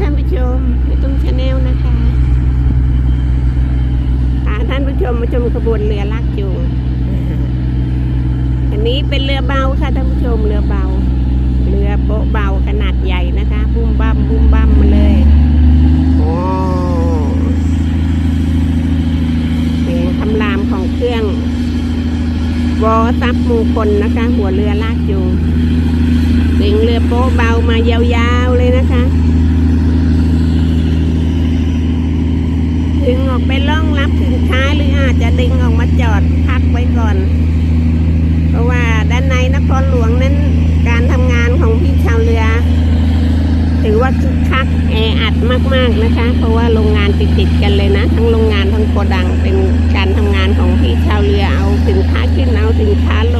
ท่านผู้ชมอยู่ตรงชาแนลนะคะพาท่านผู้ชมมาชมขบวนเรือลากจูง อันนี้เป็นเรือเบาค่ะท่านผู้ชมเรือเบา เรือโป๊ะเบาขนาดใหญ่นะคะบุ้มบั้มบุ้มบั้มมาเลยโอ้เสียงคำรามของเครื่อง วอซับมูคนนะคะ หัวเรือลากจูงดึงเรือโป๊ะเบามายาวๆเลยนะคะ ดึง ออกไปล่องรับสินค้าหรืออาจจะดึงออกมาจอดพักไว้ก่อน เพราะว่าด้านในนครหลวงนั้นการทำงานของพี่ชาวเรือ ถือว่าคึกคักแออัดมากๆนะคะ เพราะว่าโรงงานติดๆกันเลยนะ ทั้งโรงงานทั้งโกดังเป็นการทำงานของพี่ชาวเรือเอาสินค้าขึ้นเอาสินค้าล